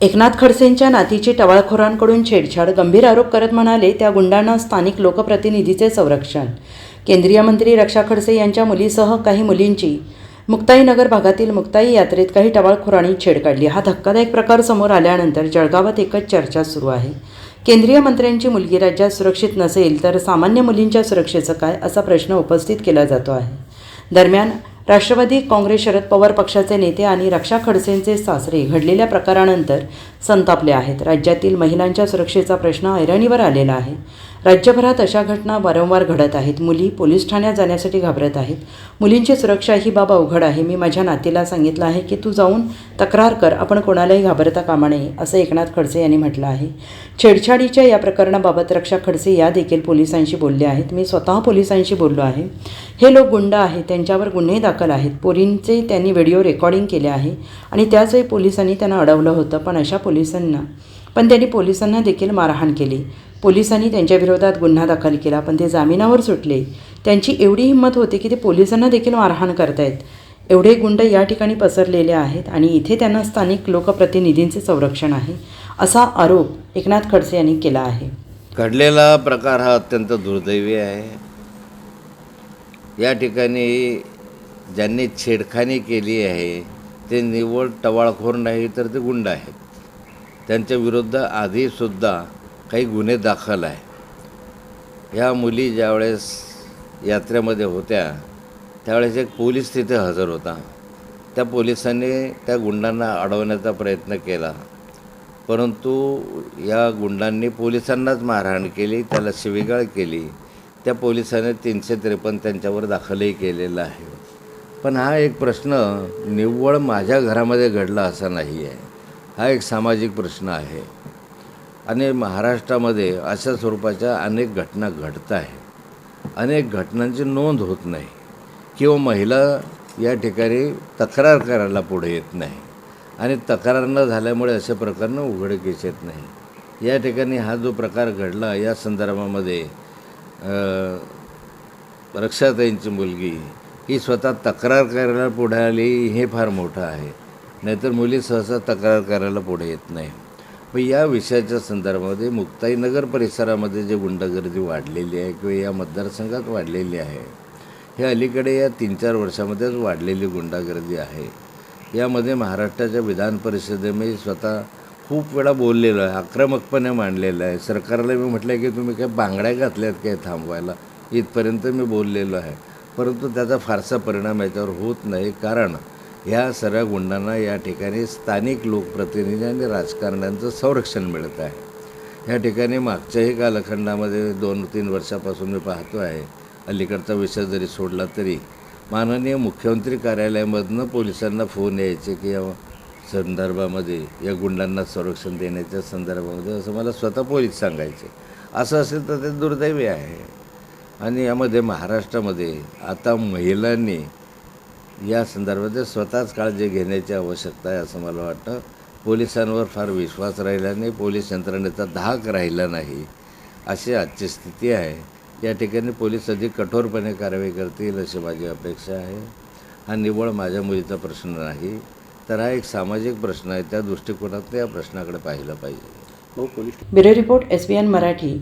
एकनाथ खडसेंच्या नातीची टवाळखोरांकडून छेडछाड गंभीर आरोप करत म्हणाले त्या गुंडांना स्थानिक लोकप्रतिनिधीचे संरक्षण. केंद्रीय मंत्री रक्षा खडसे यांच्या मुलीसह काही मुलींची मुक्ताईनगर भागातील मुक्ताई यात्रेत काही टवाळखोरांनी छेड काढली. हा धक्कादायक प्रकार समोर आल्यानंतर जळगावात एकच चर्चा सुरू आहे. केंद्रीय मंत्र्यांची मुलगी राज्यात सुरक्षित नसेल तर सामान्य मुलींच्या सुरक्षेचं काय असा प्रश्न उपस्थित केला जातो आहे. दरम्यान राष्ट्रवादी काँग्रेस शरद पवार पक्षाचे नेते आणि रक्षा खडसेंचे सासरे घडलेल्या प्रकारानंतर संतापले आहेत. राज्यातील महिलांच्या सुरक्षेचा प्रश्न ऐरणीवर आलेला आहे. राज्यभरात अशा घटना वारंवार घडत आहेत. मुली पोलीस ठाण्यात जाण्यासाठी घाबरत आहेत. मुलींची सुरक्षा ही बाब अवघड आहे. मी माझ्या नातीला सांगितलं आहे की तू जाऊन तक्रार कर. आपण कोणालाही घाबरता कामा नये असं एकनाथ खडसे यांनी म्हटलं आहे. छेडछाडीच्या या प्रकरणाबाबत रक्षा खडसे या देखील पोलिसांशी बोलले आहेत. मी स्वतः पोलिसांशी बोललो आहे. हे लोक गुंड आहेत. त्यांच्यावर गुन्हे दाखल आहेत. पोरींचे त्यांनी व्हिडिओ रेकॉर्डिंग केले आहे आणि त्याचवेळी पोलिसांनी त्यांना अडवलं होतं. पण अशा पोलिसांना पण त्यांनी पोलिसांना देखील मारहाण केली. पोलिसांनी त्यांच्याविरोधात गुन्हा दाखल केला पण ते जामिनावर सुटले. त्यांची एवढी हिंमत होती की ते पोलिसांना देखील मारहाण करतायत. एवढे गुंड या ठिकाणी पसरलेले आहेत आणि इथे त्यांना स्थानिक लोकप्रतिनिधींचे संरक्षण आहे असा आरोप एकनाथ खडसे यांनी केला आहे. घडलेला प्रकार हा अत्यंत दुर्दैवी आहे. या ठिकाणी ज्यांनी छेडखानी केली आहे ते निव्वळ टवाळखोर नाही तर ते गुंड आहेत. त्यांच्या विरुद्ध आधीसुद्धा काही गुन्हे दाखल आहे. ह्या मुली ज्यावेळेस यात्रेमध्ये होत्या त्यावेळेस एक पोलीस तिथे हजर होता. त्या पोलिसांनी त्या गुंडांना अडवण्याचा प्रयत्न केला. परंतु या गुंडांनी पोलिसांनाच मारहाण केली त्याला शिवीगाळ केली. त्या पोलिसाने तीनशे त्रेपन्न त्यांच्यावर दाखलही केलेला आहे. पण हा एक प्रश्न निव्वळ माझ्या घरामध्ये घडला असा नाही आहे हा एक सामाजिक प्रश्न आहे. आणि महाराष्ट्रामध्ये अशा स्वरूपाच्या अनेक घटना घडत आहेत. अनेक घटनांची नोंद होत नाही. किंवा महिला या ठिकाणी तक्रार करायला पुढे येत नाही. आणि तक्रार न झाल्यामुळे असे प्रकारनं उघडकीस येत नाही. या ठिकाणी हा जो प्रकार घडला या संदर्भामध्ये रक्षाताईंची मुलगी ही स्वतः तक्रार करायला पुढे आली हे फार मोठं आहे. नाहीतर मुली सहसा तक्रार करायला पुढे येत नाही पण या विषयाच्या संदर्भामध्ये मुक्ताईनगर परिसरामध्ये जे गुंडगर्दी वाढलेली आहे किंवा या मतदारसंघात वाढलेली आहे हे अलीकडे या तीन चार वर्षामध्येच वाढलेली गुंडागर्दी आहे. यामध्ये महाराष्ट्राच्या विधान परिषदे मी स्वतः खूप वेळा बोललेलो आहे आक्रमकपणे मांडलेलं आहे. सरकारला मी म्हटलं की तुम्ही काय बांगड्या घातल्यात काय थांबवायला? इथपर्यंत मी बोललेलो आहे. परंतु त्याचा फारसा परिणाम याच्यावर होत नाही. कारण ह्या सर्व गुंडांना या ठिकाणी स्थानिक लोकप्रतिनिधी आणि राजकारण्यांचं संरक्षण मिळत आहे. या ठिकाणी मागच्याही कालखंडामध्ये दोन तीन वर्षापासून मी पाहतो आहे. अलीकडचा विषय जरी सोडला तरी माननीय मुख्यमंत्री कार्यालयामधनं पोलिसांना फोन यायचे की या संदर्भामध्ये या गुंडांना संरक्षण देण्याच्या संदर्भामध्ये असं मला स्वतः पोलीस सांगायचे. असं असेल तर ते दुर्दैवी आहे. आणि यामध्ये महाराष्ट्रामध्ये आता महिलांनी या संदर्भात स्वतःच काळजी घेण्याची आवश्यकता आहे असं मला वाटतं. पोलिसांवर फार विश्वास राहिला नाही पोलीस यंत्रणेचा धाक राहिला नाही अशी आजची स्थिती आहे. या ठिकाणी पोलीस अधिक कठोरपणे कारवाई करतील अशी माझी अपेक्षा आहे. हा निव्वळ माझ्या मुलीचा प्रश्न नाही तर हा एक सामाजिक प्रश्न आहे. त्या दृष्टिकोनात या प्रश्नाकडे पाहिलं पाहिजे. Bureau report S B N Marathi.